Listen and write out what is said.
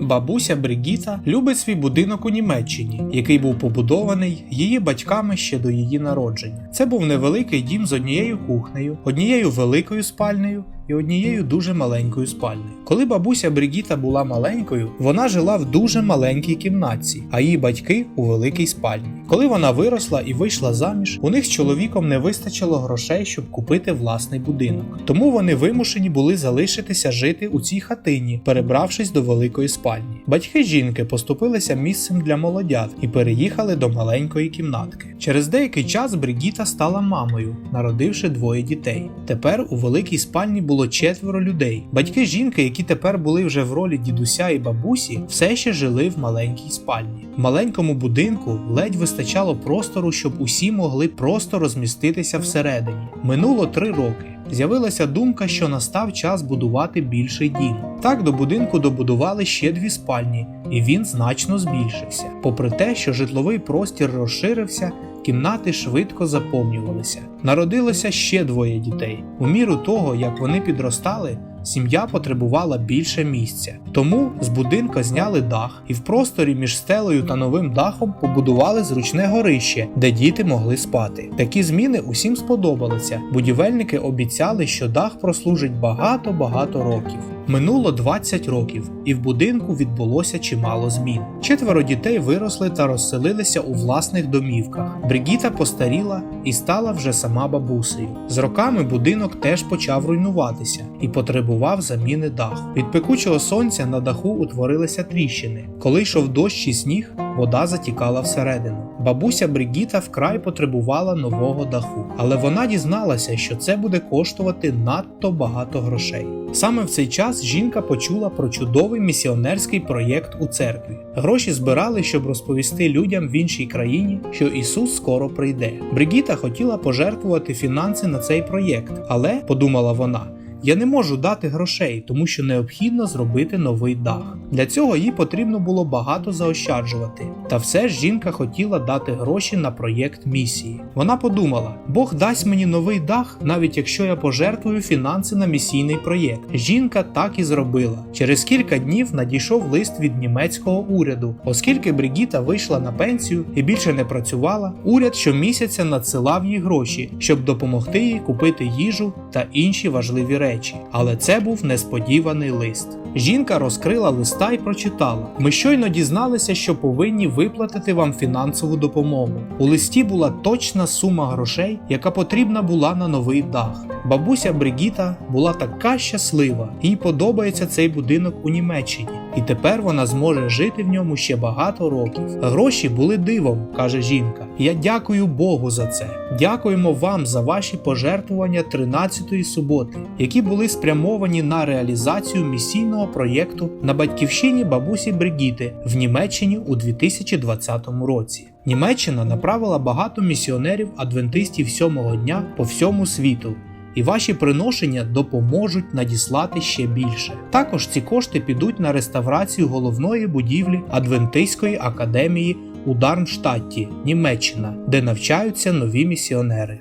Бабуся Бригіта любить свій будинок у Німеччині, який був побудований її батьками ще до її народження. Це був невеликий дім з однією кухнею, однією великою спальнею і однією дуже маленькою спальнею. Коли бабуся Бригіта була маленькою, вона жила в дуже маленькій кімнатці, а її батьки у великій спальні. Коли вона виросла і вийшла заміж, у них з чоловіком не вистачило грошей, щоб купити власний будинок. Тому вони вимушені були залишитися жити у цій хатині, перебравшись до великої спальні. Батьки жінки поступилися місцем для молодят і переїхали до маленької кімнатки. Через деякий час Бригіта стала мамою, народивши двоє дітей. Тепер у великій спальні було четверо людей. Батьки жінки, які тепер були вже в ролі дідуся і бабусі, все ще жили в маленькій спальні. В маленькому будинку ледь вистачало простору, щоб усі могли просто розміститися всередині. Минуло три роки. З'явилася думка, що настав час будувати більший дім. Так до будинку добудували ще дві спальні, і він значно збільшився. Попри те, що житловий простір розширився, кімнати швидко заповнювалися. Народилося ще двоє дітей. У міру того, як вони підростали, сім'я потребувала більше місця. Тому з будинка зняли дах і в просторі між стелею та новим дахом побудували зручне горище, де діти могли спати. Такі зміни усім сподобалися. Будівельники обіцяли, що дах прослужить багато-багато років. Минуло 20 років, і в будинку відбулося чимало змін. Четверо дітей виросли та розселилися у власних домівках. Бригіта постаріла і стала вже сама бабусею. З роками будинок теж почав руйнуватися і потребував заміни даху. Від пекучого сонця на даху утворилися тріщини. Коли йшов дощ і сніг, вода затікала всередину. Бабуся Бригіта вкрай потребувала нового даху, але вона дізналася, що це буде коштувати надто багато грошей. Саме в цей час жінка почула про чудовий місіонерський проєкт у церкві. Гроші збирали, щоб розповісти людям в іншій країні, що Ісус скоро прийде. Бригіта хотіла пожертвувати фінанси на цей проєкт, але подумала вона. Я не можу дати грошей, тому що необхідно зробити новий дах. Для цього їй потрібно було багато заощаджувати. Та все ж жінка хотіла дати гроші на проєкт місії. Вона подумала: Бог дасть мені новий дах, навіть якщо я пожертвую фінанси на місійний проєкт. Жінка так і зробила. Через кілька днів надійшов лист від німецького уряду, оскільки Бригіта вийшла на пенсію і більше не працювала. Уряд щомісяця надсилав їй гроші, щоб допомогти їй купити їжу та інші важливі речі речі, але це був несподіваний лист. Жінка розкрила листа і прочитала: Ми щойно дізналися, що повинні виплатити вам фінансову допомогу. У листі була точна сума грошей, яка потрібна була на новий дах. Бабуся Бригіта була така щаслива, їй подобається цей будинок у Німеччині, і тепер вона зможе жити в ньому ще багато років. Гроші були дивом, каже жінка. Я дякую Богу за це. Дякуємо вам за ваші пожертвування 13-ї суботи, які були спрямовані на реалізацію місійного проєкту на батьківщині бабусі Бригіти в Німеччині у 2020 році. Німеччина направила багато місіонерів адвентистів сьомого дня по всьому світу. І ваші приношення допоможуть надіслати ще більше. Також ці кошти підуть на реставрацію головної будівлі Адвентистської академії у Дармштадті, Німеччина, де навчаються нові місіонери.